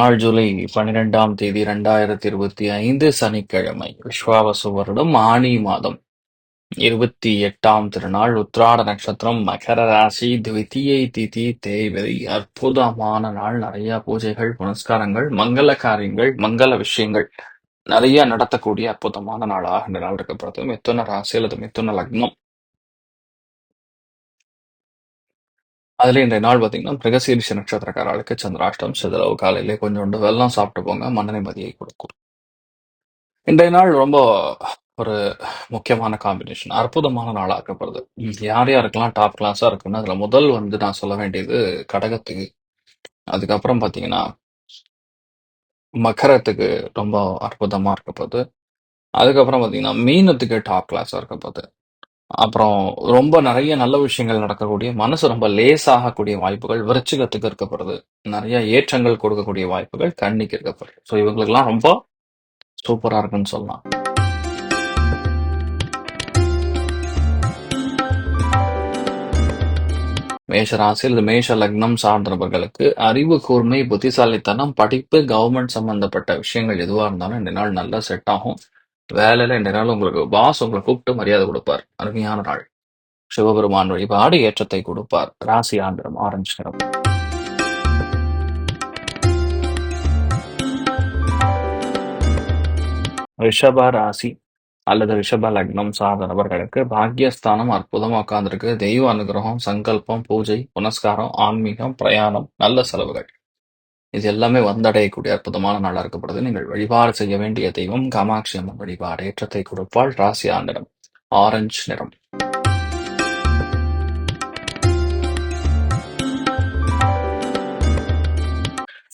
நாள் ஜூலை பன்னிரெண்டாம் தேதி இரண்டாயிரத்தி இருபத்தி ஐந்து சனிக்கிழமை விஸ்வாவசு வருடம் ஆணி மாதம். இருபத்தி எட்டாம் திருநாள் உத்ராட நட்சத்திரம் மகர ராசி திவித்தியை திதி தேய்வதி அற்புதமான நாள். நிறைய பூஜைகள் புனஸ்காரங்கள் மங்கள காரியங்கள் மங்கள விஷயங்கள். நிறைய நடத்தக்கூடிய அற்புதமான நாளாக இந்த நாள் இருக்கப்படுது மிதுன ராசி அல்லது மிதுன லக்னம். அதில் இன்றைய நாள் பார்த்தீங்கன்னா பிரகசீரிஷ நட்சத்திரக்காரர்களுக்கு சந்திராஷ்டம் சிதறவு காலையிலே கொஞ்சோண்டு வெள்ளம் சாப்பிட்டு போங்க மன நிம்மதியை கொடுக்கும். இன்றைய நாள் ரொம்ப ஒரு முக்கியமான காம்பினேஷன் அற்புதமான நாளாக இருக்கப்படுது. யார் யாருக்கெல்லாம் டாப் கிளாஸாக இருக்குன்னு அதில் முதல் வந்து நான் சொல்ல வேண்டியது கடகத்துக்கு அதுக்கப்புறம் பார்த்தீங்கன்னா மக்கரத்துக்கு ரொம்ப அற்புதமாக இருக்கப்படுது அதுக்கப்புறம் பார்த்தீங்கன்னா மீனத்துக்கு டாப் கிளாஸாக இருக்கப்படுது அப்புறம் ரொம்ப நிறைய நல்ல விஷயங்கள் நடக்கக்கூடிய மனசு ரொம்ப லேசாகக்கூடிய வாய்ப்புகள் விருச்சிகத்துக்கு இருக்கப்படுது நிறைய ஏற்றங்கள் கொடுக்கக்கூடிய வாய்ப்புகள் கண்ணிக்கு இருக்கப்படுது ஸோ இவங்களுக்கெல்லாம் ரொம்ப சூப்பரா இருக்குன்னு சொல்லலாம். மேஷ ராசியில் மேஷ லக்னம் சார்ந்தவர்களுக்கு அறிவு கூர்மை புத்திசாலித்தனம் படிப்பு கவர்மெண்ட் சம்பந்தப்பட்ட விஷயங்கள் எதுவா இருந்தாலும் இந்த நாள் நல்லா செட் ஆகும். வேலையில இந்த நாள் உங்களுக்கு பாஸ் உங்களை கூப்பிட்டு மரியாதை கொடுப்பார். அருமையான நாள். சிவபெருமான் வழிபாடு ஏற்றத்தை கொடுப்பார். ராசி ஆந்திரம் ஆரஞ்சு நிறம். ரிஷப ராசி அல்லது ரிஷப லக்னம் சார்ந்த நபர்களுக்கு பாக்யஸ்தானம் அற்புதமாக உட்கார்ந்திருக்கு. தெய்வ அனுகிரகம் சங்கல்பம் பூஜை புனஸ்காரம் ஆன்மீகம் பிரயாணம் நல்ல செலவுகள். இது எல்லாமே வந்தடையக்கூடிய அற்புதமான நாளா இருக்கப்படுது. நீங்கள் வழிபாடு செய்ய வேண்டிய தெய்வம் காமாட்சி அம்மன் வழிபாடு. ஏற்றத்தை கொடுப்பால் ராசி நிறம் ஆரஞ்சு நிறம்.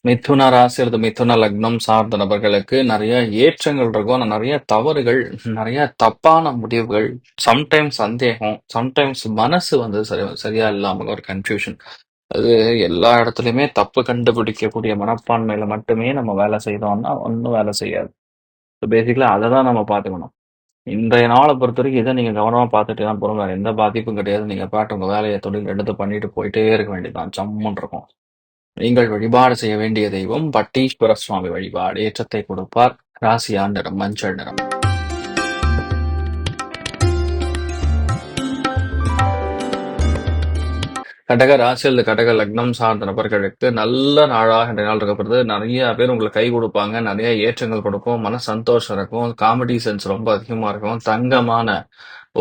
மிதுன ராசி அல்லது மிதுன லக்னம் சார்ந்த நபர்களுக்கு நிறைய ஏற்றங்கள் இருக்கும். ஆனால் நிறைய தவறுகள் நிறைய தப்பான முடிவுகள் சம்டைம்ஸ் சந்தேகம் சம்டைம்ஸ் மனசு வந்து சரி சரியா இல்லாம ஒரு கன்ஃபியூஷன் அது எல்லா இடத்துலயுமே தப்பு கண்டுபிடிக்கக்கூடிய மனப்பான்மையில மட்டுமே நம்ம வேலை செய்தோம்னா ஒன்றும் வேலை செய்யாது. பேசிக்கலா அதை தான் நம்ம பார்த்துக்கணும். இன்றைய நாளை பொறுத்த வரைக்கும் இதை நீங்க கவனமா பார்த்துட்டு தான் போறோம் வேற எந்த பாதிப்பும் கிடையாது. நீங்க பாட்டு உங்க வேலையை தொழில் எடுத்து பண்ணிட்டு போயிட்டே இருக்க வேண்டியதுதான். ஜம்முன்னு இருக்கும். நீங்கள் வழிபாடு செய்ய வேண்டிய தெய்வம் பட்டீஸ்வர சுவாமி வழிபாடு. ஏற்றத்தை கொடுப்பார். ராசியா நிறம் மஞ்சள் நிறம். கடக ராசி அல்லது கடக லக்னம் சார்ந்த நபர்களுக்கு நல்ல நாளாக இந்த நாள் இருக்கப்படுது நிறைய பேர் உங்களுக்கு கை கொடுப்பாங்க. நிறைய ஏற்றங்கள் கொடுக்கும். மன சந்தோஷம் இருக்கும். காமெடி சென்ஸ் ரொம்ப அதிகமா இருக்கும். தங்கமான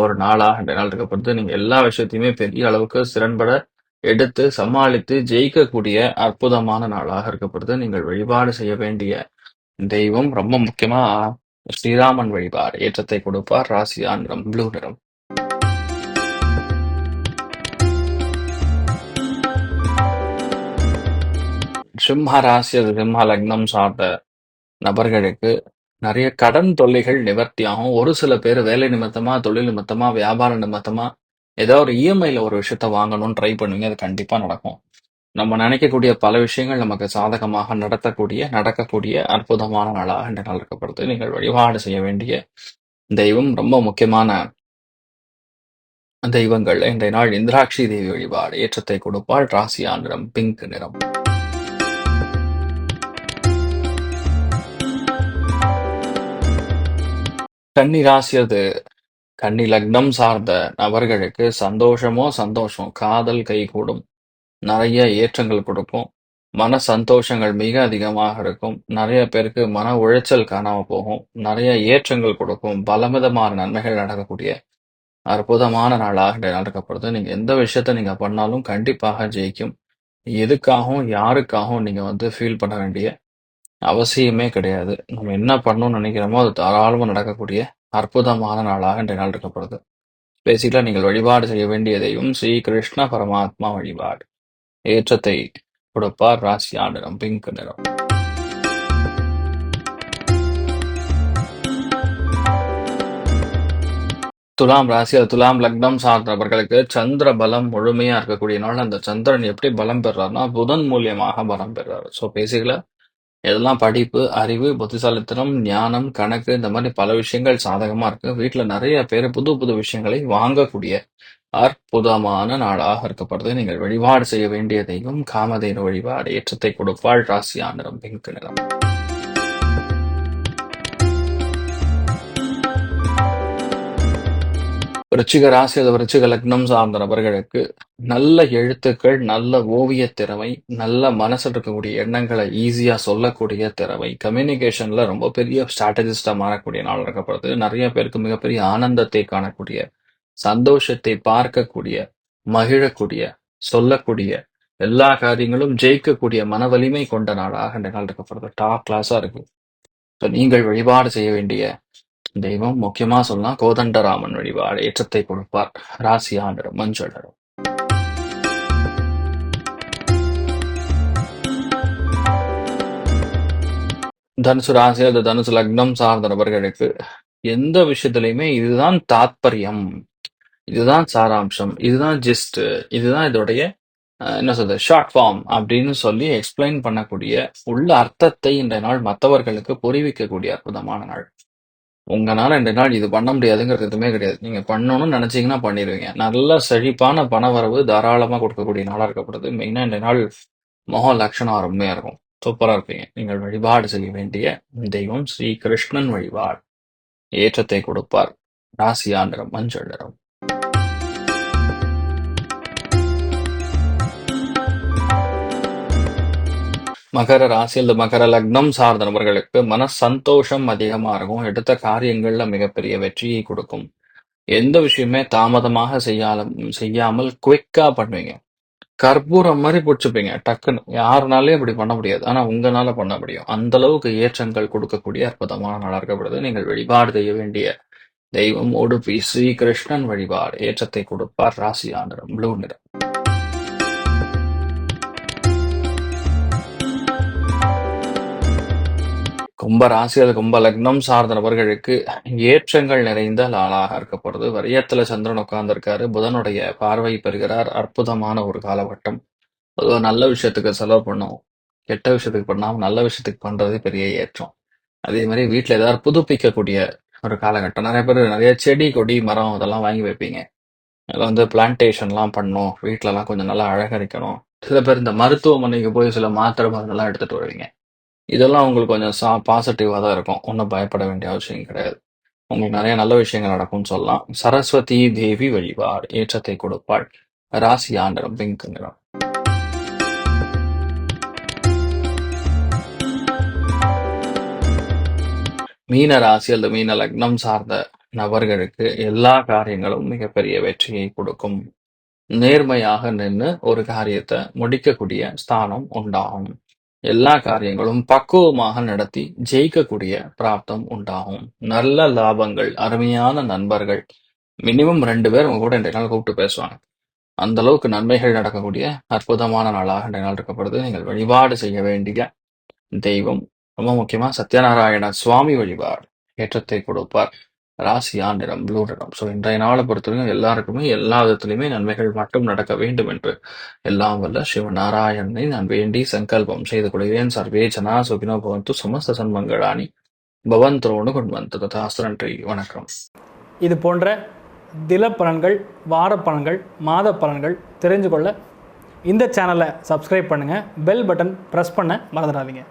ஒரு நாளாக இந்த நாள் இருக்கப்படுது நீங்க எல்லா விஷயத்தையுமே பெரிய அளவுக்கு சிறன்பட எடுத்து சமாளித்து ஜெயிக்கக்கூடிய அற்புதமான நாளாக இருக்கப்படுது நீங்கள் வழிபாடு செய்ய வேண்டிய தெய்வம் ரொம்ப முக்கியமா ஸ்ரீராமன் வழிபாடு ஏற்றத்தை கொடுப்பார். ராசியா நிறம் ப்ளூ நிறம். சிம்ம ராசி அது சிம்ம லக்னம் சார்ந்த நபர்களுக்கு நிறைய கடன் தொல்லைகள் நிவர்த்தியாகும் ஒரு சில பேர் வேலை நிமித்தமா தொழில் நிமித்தமா வியாபார நிமித்தமா ஏதோ ஒரு இஎம்ஐல ஒரு விஷயத்த வாங்கணும்னு ட்ரை பண்ணுவீங்க. அது கண்டிப்பா நடக்கும். நம்ம நினைக்கக்கூடிய பல விஷயங்கள் நமக்கு சாதகமாக நடத்தக்கூடிய நடக்கக்கூடிய அற்புதமான நாளாக இந்த நாள் இருக்கப்படுது நீங்கள் வழிபாடு செய்ய வேண்டிய தெய்வம் ரொம்ப முக்கியமான தெய்வங்கள். இன்றைய நாள் இந்திராட்சி தேவி வழிபாடு. ஏற்றத்தை கொடுப்பாள். ராசியா நிறம் பிங்க் நிறம். கன்னி ராசியது கன்னி லக்னம் சார்ந்த நபர்களுக்கு சந்தோஷமோ சந்தோஷம். காதல் கைகூடும் நிறைய ஏற்றங்கள் கொடுக்கும். மன சந்தோஷங்கள் மிக அதிகமாக இருக்கும். நிறைய பேருக்கு மன உளைச்சல் காணாம போகும். நிறைய ஏற்றங்கள் கொடுக்கும். பலவிதமான நன்மைகள் நடக்கக்கூடிய அற்புதமான நாளாக நடக்கப்படுது. நீங்கள் நீங்க எந்த விஷயத்த நீங்க பண்ணாலும் கண்டிப்பாக ஜெயிக்கும். எதுக்காகவும் யாருக்காகவும் நீங்க வந்து ஃபீல் பண்ண வேண்டிய அவசியமே கிடையாது. நம்ம என்ன பண்ணணும்னு நினைக்கிறோமோ அது தாராளமாக நடக்கக்கூடிய அற்புதமான நாளாக இன்றைய நாள் இருக்கப்படுது. பேசிக்கலா நீங்கள் வழிபாடு செய்ய வேண்டியதையும் ஸ்ரீ கிருஷ்ண பரமாத்மா வழிபாடு. ஏற்றத்தை கொடுப்பார் ராசியா நிறம் பிங்க் நிறம். துலாம் ராசி அது துலாம் லக்னம் சார்ந்தவர்களுக்கு சந்திர பலம் முழுமையா இருக்கக்கூடிய நாள். அந்த சந்திரன் எப்படி பலம் பெறாருன்னா புதன் மூலியமாக பலம் பெறாரு. ஸோ பேசிக்கலா இதெல்லாம் படிப்பு அறிவு புத்திசாலித்தனம் ஞானம் கணக்கு இந்த மாதிரி பல விஷயங்கள் சாதகமா இருக்கு. வீட்ல நிறைய பேர் புது புது விஷயங்களை வாங்கக்கூடிய அற்புதமான நாளாக இருக்கப்படுது நீங்கள் வழிபாடு செய்ய வேண்டியதையும் காமதேனு வழிபாடு ஏற்றத்தை கொடுப்பாள் ராசியா நிறம் பிங்க் நிறம். விருச்சிக ராசி அது விருச்சிக லக்னம் சார்ந்த நபர்களுக்கு நல்ல எழுத்துக்கள் நல்ல ஓவிய திறமை நல்ல மனசுல இருக்கக்கூடிய எண்ணங்களை ஈஸியா சொல்லக்கூடிய திறமை. கம்யூனிகேஷன்ல ரொம்ப பெரிய ஸ்ட்ராட்டஜிஸ்டாக மாறக்கூடிய நாள் இருக்கப்படுது நிறைய பேருக்கு மிகப்பெரிய ஆனந்தத்தை காணக்கூடிய சந்தோஷத்தை பார்க்கக்கூடிய மகிழக்கூடிய சொல்லக்கூடிய எல்லா காரியங்களும் ஜெயிக்கக்கூடிய மன வலிமை கொண்ட நாளாக இந்த நாள் இருக்கப்படுது டாப் கிளாஸா இருக்கு. நீங்கள் வழிபாடு செய்ய வேண்டிய தெய்வம் முக்கியமா சொல்லலாம் கோதண்டராமன் வழிபாடு ஏற்றத்தை கொடுப்பார் ராசி ஆண்டரும் மஞ்சளரும். தனுசு ராசி அல்லது தனுசு லக்னம் சார்ந்த நபர்களுக்கு எந்த விஷயத்திலையுமே இதுதான் தாத்பரியம் இதுதான் சாராம்சம் இதுதான் ஜிஸ்ட் இதுதான் இதோடைய என்ன சொல்றது ஷார்ட் ஃபார்ம் அப்படின்னு சொல்லி எக்ஸ்பிளைன் பண்ணக்கூடிய உள்ள அர்த்தத்தை இந்த நாள் மற்றவர்களுக்கு புரிவிக்கக்கூடிய அற்புதமான நாள். உங்களால் ரெண்டு நாள் இது பண்ண முடியாதுங்கிறது எதுவுமே கிடையாது. நீங்கள் பண்ணணும்னு நினச்சிங்கன்னா பண்ணிடுவீங்க நல்ல செழிப்பான பண வரவு தாராளமாக கொடுக்கக்கூடிய நாளாக இருக்கப்படுது. மெயினாக இந்த நாள் முக லட்சணம் அருமையாக இருக்கும். சூப்பராக இருப்பீங்க. நீங்கள் வழிபாடு செய்ய வேண்டிய தெய்வம் ஸ்ரீ கிருஷ்ணன் வழிபாடு. ஏற்றத்தை கொடுப்பார். ராசியா நிறம் மஞ்சள் நிறம். மகர ராசி அல்லது மகர லக்னம் சார்ந்த நபர்களுக்கு மன சந்தோஷம் அதிகமா இருக்கும் எடுத்த காரியங்கள்ல மிகப்பெரிய வெற்றியை கொடுக்கும். எந்த விஷயமே தாமதமாக செய்யாலும் செய்யாமல் குவிக்கா பண்ணுவீங்க. கற்பூரம் மாதிரி பிடிச்சிப்பீங்க டக்குன்னு. யாருனாலையும் இப்படி பண்ண முடியாது. ஆனா உங்களால பண்ண முடியும். அந்த அளவுக்கு ஏற்றங்கள் கொடுக்கக்கூடிய அற்புதமான நடக்கப்படுது இருக்கப்படுது. நீங்கள் வழிபாடு செய்ய வேண்டிய தெய்வம் உடுப்பி ஸ்ரீ கிருஷ்ணன் வழிபாடு. ஏற்றத்தை கொடுப்பார் ராசியான ப்ளூ நிறம். கும்ப ராசி கும்ப லக்னம் சார்ந்த நபர்களுக்கு ஏற்றங்கள் நிறைந்த நாளாக இருக்கப்படுது வரியத்துல சந்திரன் உட்கார்ந்திருக்காரு. புதனுடைய பார்வை பெறுகிறார். அற்புதமான ஒரு காலகட்டம். பொதுவாக நல்ல விஷயத்துக்கு செலவு பண்ணும். கெட்ட விஷயத்துக்கு பண்ணாமல் நல்ல விஷயத்துக்கு பண்றது பெரிய ஏற்றம். அதே மாதிரி வீட்டில் ஏதாவது புதுப்பிக்கக்கூடிய ஒரு காலகட்டம். நிறைய பேர் நிறைய செடி கொடி மரம் அதெல்லாம் வாங்கி வைப்பீங்க. அதில் வந்து பிளான்டேஷன்லாம் பண்ணணும் வீட்டிலலாம் கொஞ்சம் நல்லா அழகரிக்கணும். சில பேர் இந்த மருத்துவமனைக்கு போய் சில மாத்திரை மருந்தெல்லாம் எடுத்துகிட்டு வருவீங்க. இதெல்லாம் உங்களுக்கு கொஞ்சம் சா பாசிட்டிவாக தான் இருக்கும். ஒன்றும் பயப்பட வேண்டிய அவசியம் கிடையாது. உங்களுக்கு நிறைய நல்ல விஷயங்கள் நடக்கும்னு சொல்லலாம். சரஸ்வதி தேவி வழிபாடு ஏற்றத்தை கொடுப்பாள். ராசி ஆண்டரம் பிங்க் நிறம். மீன ராசி அல்லது மீன லக்னம் சார்ந்த நபர்களுக்கு எல்லா காரியங்களும் மிகப்பெரிய வெற்றியை கொடுக்கும். நேர்மையாக நின்று ஒரு காரியத்தை முடிக்கக்கூடிய ஸ்தானம் உண்டாகும். எல்லா காரியங்களும் பக்குவமாக நடத்தி ஜெயிக்கக்கூடிய பிராப்தம் உண்டாகும். நல்ல லாபங்கள் அருமையான நண்பர்கள் மினிமம் ரெண்டு பேர் உங்க கூட இன்றைய நாள் கூப்பிட்டு பேசுவாங்க. அந்த அளவுக்கு நன்மைகள் நடக்கக்கூடிய அற்புதமான நாளாக இன்றைய நாள் இருக்கப்படுது. நீங்கள் வழிபாடு செய்ய வேண்டிய தெய்வம் ரொம்ப முக்கியமா சத்யநாராயண சுவாமி வழிபாடு ஏற்றத்தை கொடுப்பார். ராசியா நிறம் ப்ளூ நிறம். ஸோ இன்றைய நாளை பொறுத்தவரைக்கும் எல்லாருக்குமே எல்லா விதத்திலுமே நன்மைகள் மட்டும் நடக்க வேண்டும் என்று எல்லாம் வல்ல சிவநாராயணனை நான் வேண்டி சங்கல்பம் செய்து கொள்கிறேன். சர்வே ஜனா சுகினோ பவந்து சமஸ்த சன்மங்களானி பவந்தோடு கொண்டு ததாஸ்து நன்றி. வணக்கம். இது போன்ற தில பலன்கள் வார பலன்கள் மாத பலன்கள் தெரிஞ்சு கொள்ள இந்த சேனலை சப்ஸ்கிரைப் பண்ணுங்கள் பெல் பட்டன் ப்ரெஸ் பண்ண மறந்துடாதீங்க.